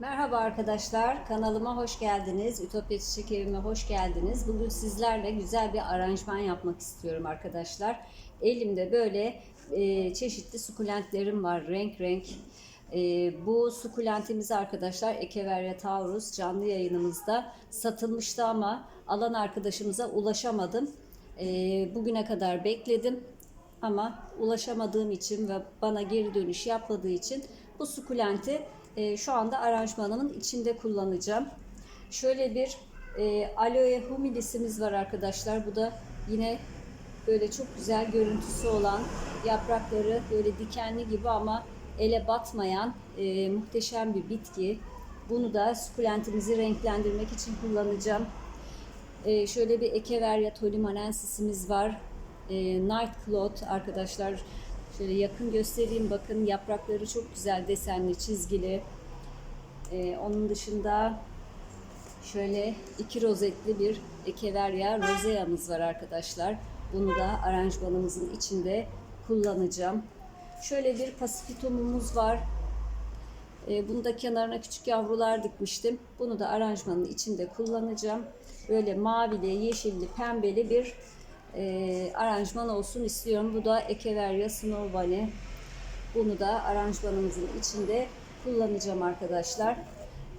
Merhaba arkadaşlar, kanalıma hoş geldiniz. Ütopya Çiçek Evime hoş geldiniz. Bugün sizlerle güzel bir aranjman yapmak istiyorum arkadaşlar. Elimde böyle e, çeşitli sukulentlerim var, renk renk. E, bu sukulentimizi arkadaşlar Echeveria taurus canlı yayınımızda satılmıştı ama alan arkadaşımıza ulaşamadım. E, bugüne kadar bekledim ama ulaşamadığım için ve bana geri dönüş yapmadığı için bu sukulenti e, şu anda aranjmanımın içinde kullanacağım. Şöyle bir e, aloe humilisimiz var arkadaşlar. Bu da yine böyle çok güzel görüntüsü olan yaprakları böyle dikenli gibi ama ele batmayan e, muhteşem bir bitki. Bunu da sukulentimizi renklendirmek için kullanacağım. E, şöyle bir Echeveria tolimanensisimiz var. E, Night Cloth arkadaşlar. Şöyle yakın göstereyim bakın yaprakları çok güzel desenli çizgili. E, onun dışında şöyle iki rozetli bir Echeveria roseamız var arkadaşlar. Bunu da aranjmanımızın içinde kullanacağım. Şöyle bir pasifitomumuz var. E, bunu da kenarına küçük yavrular dikmiştim. Bunu da aranjmanın içinde kullanacağım. Böyle mavili, yeşilli, pembeli bir e, aranjman olsun istiyorum. Bu da Echeveria Snow Bunny. Bunu da aranjmanımızın içinde kullanacağım arkadaşlar.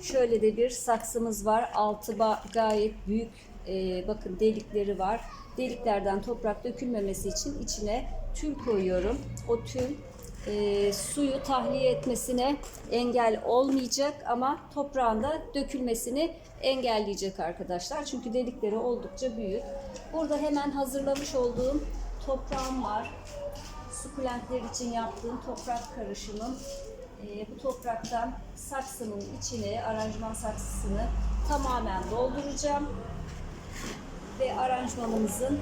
Şöyle de bir saksımız var. Altı gayet büyük e, bakın delikleri var. Deliklerden toprak dökülmemesi için içine tül koyuyorum. O tül e, suyu tahliye etmesine engel olmayacak ama toprağın da dökülmesini engelleyecek arkadaşlar. Çünkü delikleri oldukça büyük. Burada hemen hazırlamış olduğum toprağım var. Sukulentler için yaptığım toprak karışımım. E, bu topraktan saksının içine, aranjman saksısını tamamen dolduracağım. Ve aranjmanımızın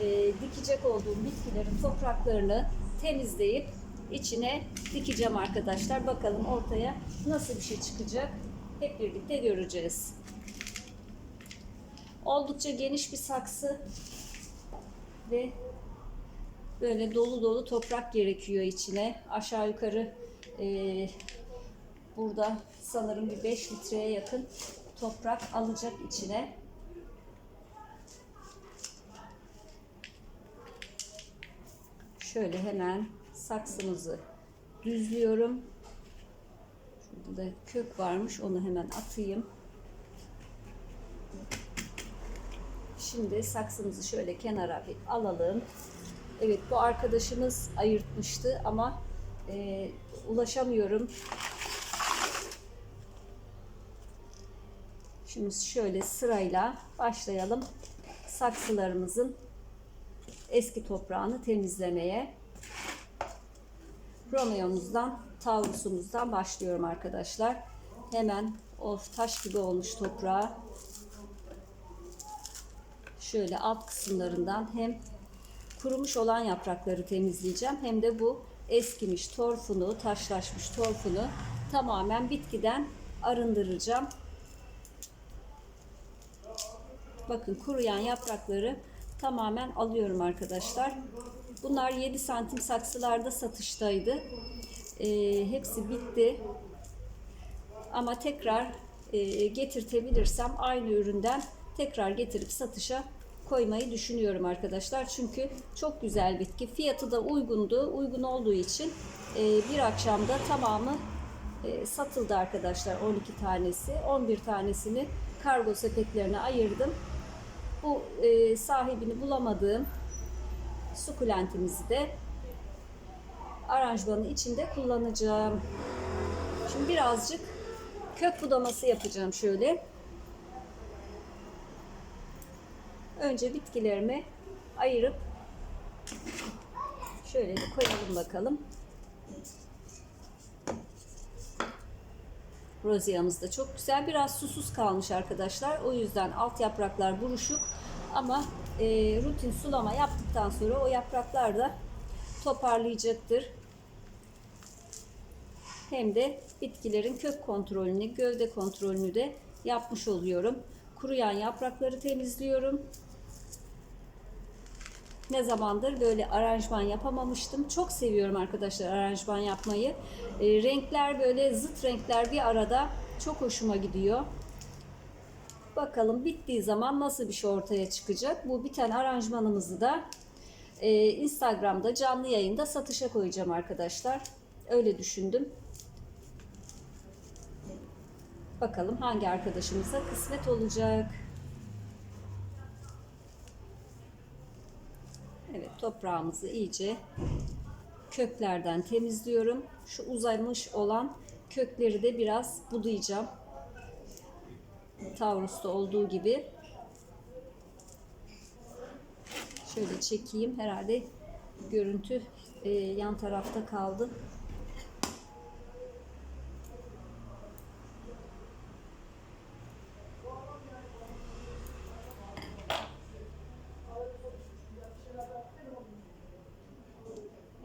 e, dikecek olduğum bitkilerin topraklarını temizleyip içine dikeceğim arkadaşlar. Bakalım ortaya nasıl bir şey çıkacak. Hep birlikte göreceğiz. Oldukça geniş bir saksı ve böyle dolu dolu toprak gerekiyor içine. Aşağı yukarı e, burada sanırım bir 5 litreye yakın toprak alacak içine. Şöyle hemen saksımızı düzlüyorum. Şurada da kök varmış onu hemen atayım. Şimdi saksımızı şöyle kenara bir alalım. Evet bu arkadaşımız ayırtmıştı ama e, ulaşamıyorum. Şimdi şöyle sırayla başlayalım. Saksılarımızın eski toprağını temizlemeye. Romeo'muzdan, Taurus'umuzdan başlıyorum arkadaşlar. Hemen of taş gibi olmuş toprağı. Şöyle alt kısımlarından hem kurumuş olan yaprakları temizleyeceğim hem de bu eskimiş torfunu, taşlaşmış torfunu tamamen bitkiden arındıracağım. Bakın kuruyan yaprakları tamamen alıyorum arkadaşlar. Bunlar 7 santim saksılarda satıştaydı. Ee, hepsi bitti. Ama tekrar e, getirtebilirsem aynı üründen tekrar getirip satışa koymayı düşünüyorum arkadaşlar. Çünkü çok güzel bitki. Fiyatı da uygundu. Uygun olduğu için e, bir akşamda tamamı e, satıldı arkadaşlar 12 tanesi. 11 tanesini kargo sepetlerine ayırdım. Bu e, sahibini bulamadığım sukulentimizi de aranjmanın içinde kullanacağım. Şimdi birazcık kök budaması yapacağım şöyle. Önce bitkilerimi ayırıp şöyle bir koyalım bakalım. Rozia'mız da çok güzel. Biraz susuz kalmış arkadaşlar. O yüzden alt yapraklar buruşuk. Ama e, rutin sulama yaptıktan sonra o yapraklar da toparlayacaktır. Hem de bitkilerin kök kontrolünü, gövde kontrolünü de yapmış oluyorum. Kuruyan yaprakları temizliyorum. Ne zamandır böyle aranjman yapamamıştım. Çok seviyorum arkadaşlar aranjman yapmayı. E, renkler böyle zıt renkler bir arada çok hoşuma gidiyor. Bakalım bittiği zaman nasıl bir şey ortaya çıkacak. Bu biten aranjmanımızı da e, Instagram'da canlı yayında satışa koyacağım arkadaşlar. Öyle düşündüm. Bakalım hangi arkadaşımıza kısmet olacak. Evet toprağımızı iyice köklerden temizliyorum. Şu uzamış olan kökleri de biraz budayacağım. Tavrus'ta olduğu gibi. Şöyle çekeyim. Herhalde görüntü e, yan tarafta kaldı.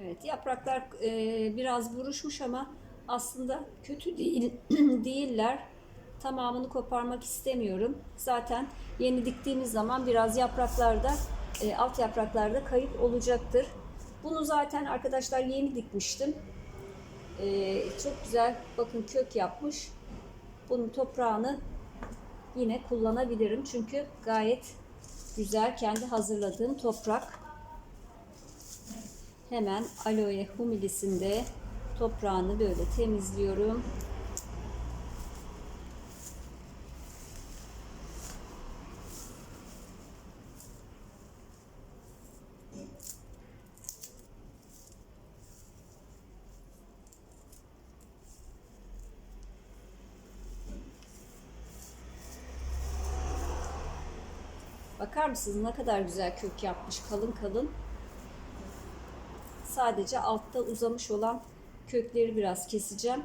Evet yapraklar e, biraz buruşmuş ama aslında kötü değil değiller. Tamamını koparmak istemiyorum. Zaten yeni diktiğimiz zaman biraz yapraklarda e, alt yapraklarda kayıp olacaktır. Bunu zaten arkadaşlar yeni dikmiştim. E, çok güzel bakın kök yapmış. Bunun toprağını yine kullanabilirim. Çünkü gayet güzel kendi hazırladığım toprak. Hemen aloe humilisinde toprağını böyle temizliyorum. Mısınız ne kadar güzel kök yapmış kalın kalın. Sadece altta uzamış olan kökleri biraz keseceğim.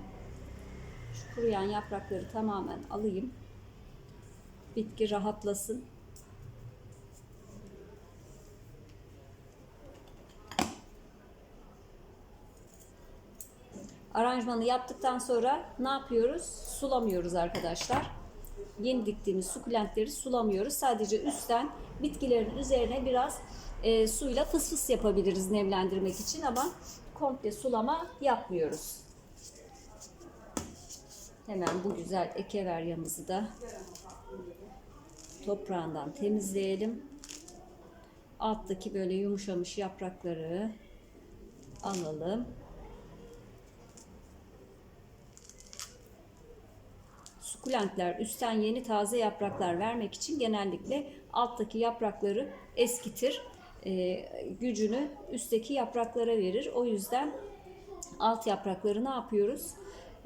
Şu kuruyan yaprakları tamamen alayım. Bitki rahatlasın. Aranjmanı yaptıktan sonra ne yapıyoruz? Sulamıyoruz arkadaşlar. Yeni diktiğimiz sukulentleri sulamıyoruz. Sadece üstten bitkilerin üzerine biraz e, suyla fıs fıs yapabiliriz nemlendirmek için ama komple sulama yapmıyoruz. Hemen bu güzel ekeveryamızı da toprağından temizleyelim. Alttaki böyle yumuşamış yaprakları alalım. Sukulentler üstten yeni taze yapraklar vermek için genellikle alttaki yaprakları eskitir. E, gücünü üstteki yapraklara verir. O yüzden alt yaprakları ne yapıyoruz?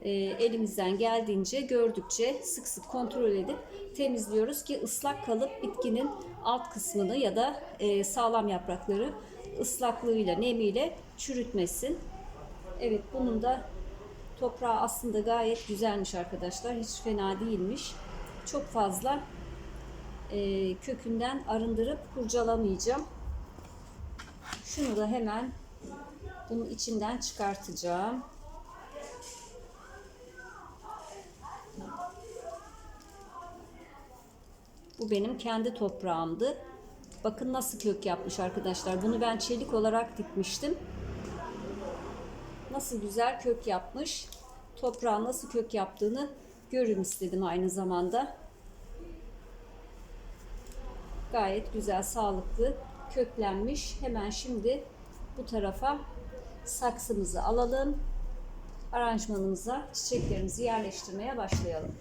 E, elimizden geldiğince gördükçe sık sık kontrol edip temizliyoruz ki ıslak kalıp bitkinin alt kısmını ya da e, sağlam yaprakları ıslaklığıyla, nemiyle çürütmesin. Evet bunun da toprağı aslında gayet güzelmiş arkadaşlar. Hiç fena değilmiş. Çok fazla e, kökünden arındırıp kurcalamayacağım. Şunu da hemen bunun içinden çıkartacağım. Bu benim kendi toprağımdı. Bakın nasıl kök yapmış arkadaşlar. Bunu ben çelik olarak dikmiştim. Nasıl güzel kök yapmış. Toprağa nasıl kök yaptığını görün istedim aynı zamanda. Gayet güzel, sağlıklı köklenmiş. Hemen şimdi bu tarafa saksımızı alalım. Aranjmanımıza çiçeklerimizi yerleştirmeye başlayalım.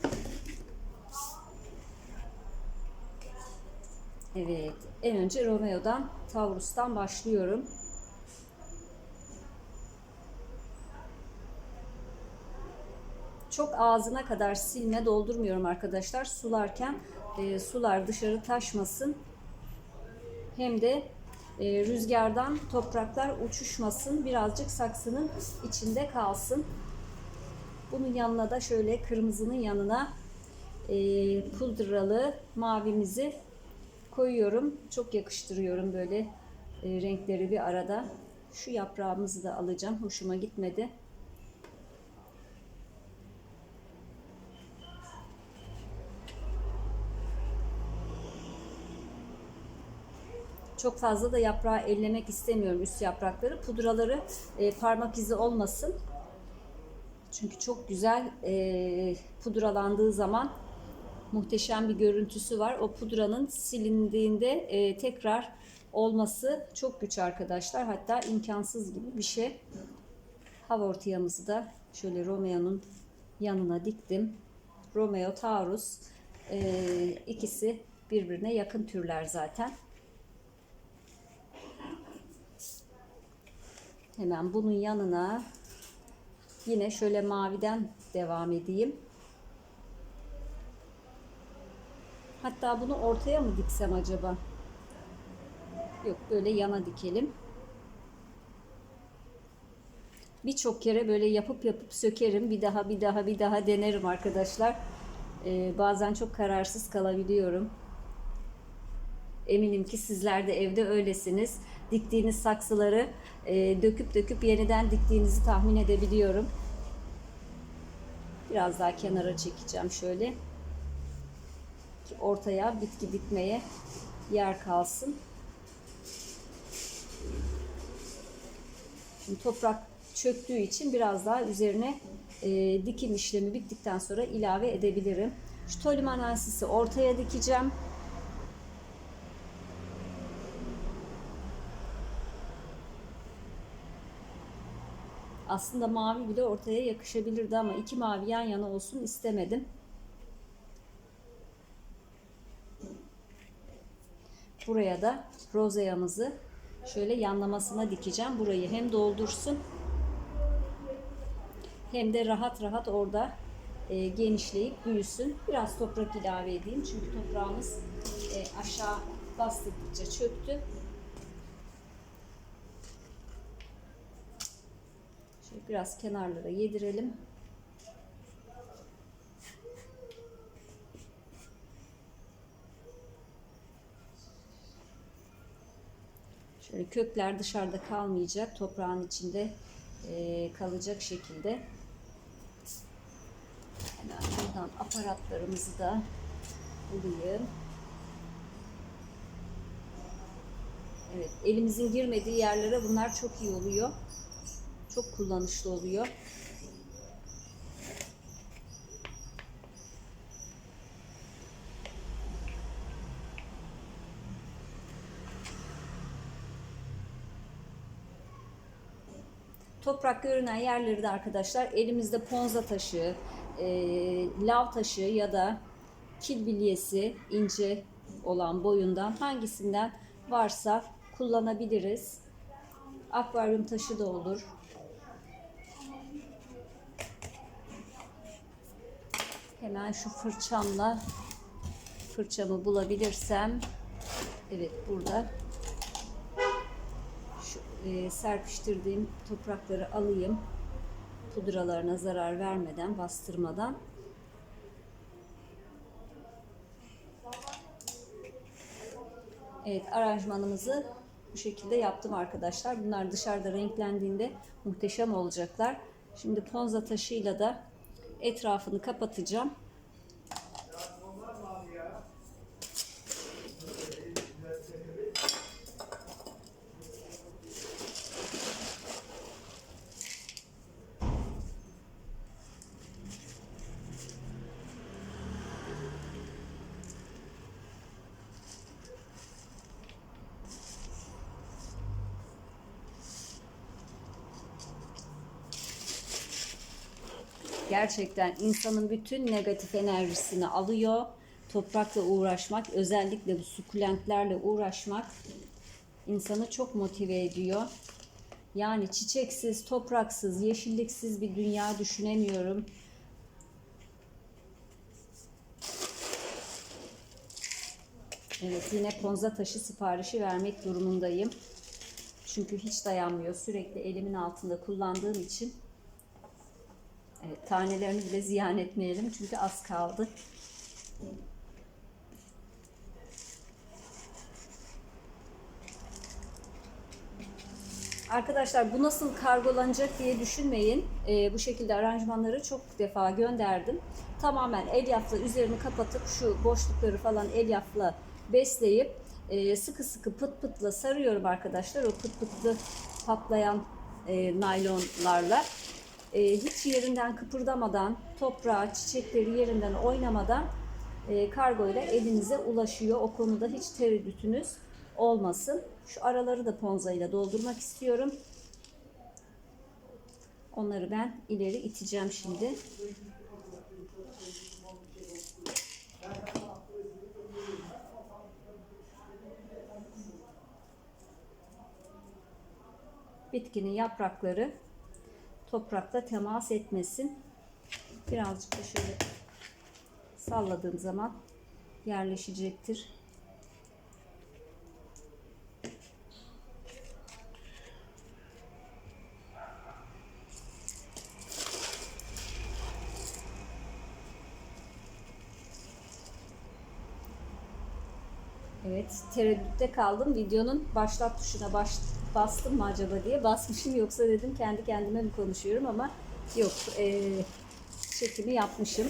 Evet, en önce Romeo'dan, Taurus'tan başlıyorum. Çok ağzına kadar silme doldurmuyorum arkadaşlar. Sularken e, sular dışarı taşmasın. Hem de e, rüzgardan topraklar uçuşmasın. Birazcık saksının içinde kalsın. Bunun yanına da şöyle kırmızının yanına e, pudralı mavimizi koyuyorum. Çok yakıştırıyorum böyle e, renkleri bir arada. Şu yaprağımızı da alacağım. Hoşuma gitmedi. Çok fazla da yaprağı ellemek istemiyorum üst yaprakları. Pudraları e, parmak izi olmasın. Çünkü çok güzel e, pudralandığı zaman muhteşem bir görüntüsü var. O pudranın silindiğinde e, tekrar olması çok güç arkadaşlar. Hatta imkansız gibi bir şey. Hava ortayamızı da şöyle Romeo'nun yanına diktim. Romeo Taurus e, ikisi birbirine yakın türler zaten. Hemen bunun yanına yine şöyle maviden devam edeyim. Hatta bunu ortaya mı diksem acaba? Yok böyle yana dikelim. Birçok kere böyle yapıp yapıp sökerim. Bir daha bir daha bir daha denerim arkadaşlar. Ee, bazen çok kararsız kalabiliyorum. Eminim ki sizler de evde öylesiniz. Diktiğiniz saksıları e, döküp döküp yeniden diktiğinizi tahmin edebiliyorum. Biraz daha kenara çekeceğim şöyle. Ki ortaya bitki dikmeye yer kalsın. Şimdi toprak çöktüğü için biraz daha üzerine e, dikim işlemi bittikten sonra ilave edebilirim. Şu tolimanensisi ortaya dikeceğim. Aslında mavi bile ortaya yakışabilirdi ama iki mavi yan yana olsun istemedim. Buraya da rozeyamızı şöyle yanlamasına dikeceğim. Burayı hem doldursun hem de rahat rahat orada e, genişleyip büyüsün. Biraz toprak ilave edeyim çünkü toprağımız e, aşağı bastıkça çöktü. Biraz kenarlara yedirelim. Şöyle kökler dışarıda kalmayacak, toprağın içinde e, kalacak şekilde. Hemen buradan aparatlarımızı da bulayım. Evet, elimizin girmediği yerlere bunlar çok iyi oluyor. Çok kullanışlı oluyor. Toprak görünen yerleri de arkadaşlar elimizde ponza taşı, e, lav taşı ya da kil bilyesi ince olan boyundan hangisinden varsa kullanabiliriz. Akvaryum taşı da olur. Hemen şu fırçamla fırçamı bulabilirsem evet burada şu e, serpiştirdiğim toprakları alayım pudralarına zarar vermeden bastırmadan Evet aranjmanımızı bu şekilde yaptım arkadaşlar. Bunlar dışarıda renklendiğinde muhteşem olacaklar. Şimdi ponza taşıyla da etrafını kapatacağım. Gerçekten insanın bütün negatif enerjisini alıyor. Toprakla uğraşmak, özellikle bu sukulentlerle uğraşmak insanı çok motive ediyor. Yani çiçeksiz, topraksız, yeşilliksiz bir dünya düşünemiyorum. Evet yine ponza taşı siparişi vermek durumundayım. Çünkü hiç dayanmıyor. Sürekli elimin altında kullandığım için. Evet, tanelerini bile ziyan etmeyelim çünkü az kaldı. Arkadaşlar bu nasıl kargolanacak diye düşünmeyin. Ee, bu şekilde aranjmanları çok defa gönderdim. Tamamen elyafla üzerini kapatıp şu boşlukları falan elyafla besleyip e, sıkı sıkı pıt pıtla sarıyorum arkadaşlar. O pıt pıtlı patlayan e, naylonlarla. E, hiç yerinden kıpırdamadan, toprağı, çiçekleri yerinden oynamadan e, kargo ile elinize ulaşıyor. O konuda hiç tereddütünüz olmasın. Şu araları da ponza ile doldurmak istiyorum. Onları ben ileri iteceğim şimdi. Bitkinin yaprakları toprakla temas etmesin. Birazcık da şöyle salladığım zaman yerleşecektir. Evet, tereddütte kaldım. Videonun başlat tuşuna baş, bastım mı acaba diye. Basmışım yoksa dedim kendi kendime mi konuşuyorum ama yok. E, çekimi yapmışım.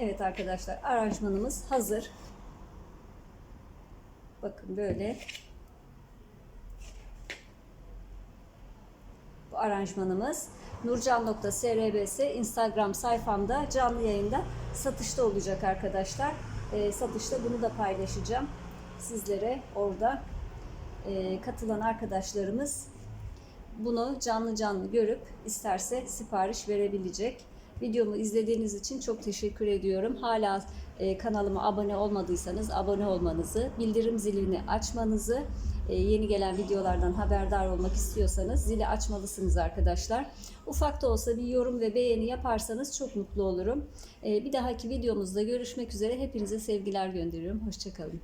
Evet arkadaşlar, aranjmanımız hazır. Bakın böyle bu aranjmanımız nurcan.srbs Instagram sayfamda canlı yayında satışta olacak arkadaşlar. E, satışta bunu da paylaşacağım. Sizlere orada e, katılan arkadaşlarımız bunu canlı canlı görüp isterse sipariş verebilecek. Videomu izlediğiniz için çok teşekkür ediyorum. Hala e, kanalıma abone olmadıysanız abone olmanızı, bildirim zilini açmanızı, yeni gelen videolardan haberdar olmak istiyorsanız zili açmalısınız arkadaşlar. Ufak da olsa bir yorum ve beğeni yaparsanız çok mutlu olurum. E, bir dahaki videomuzda görüşmek üzere. Hepinize sevgiler gönderiyorum. Hoşçakalın.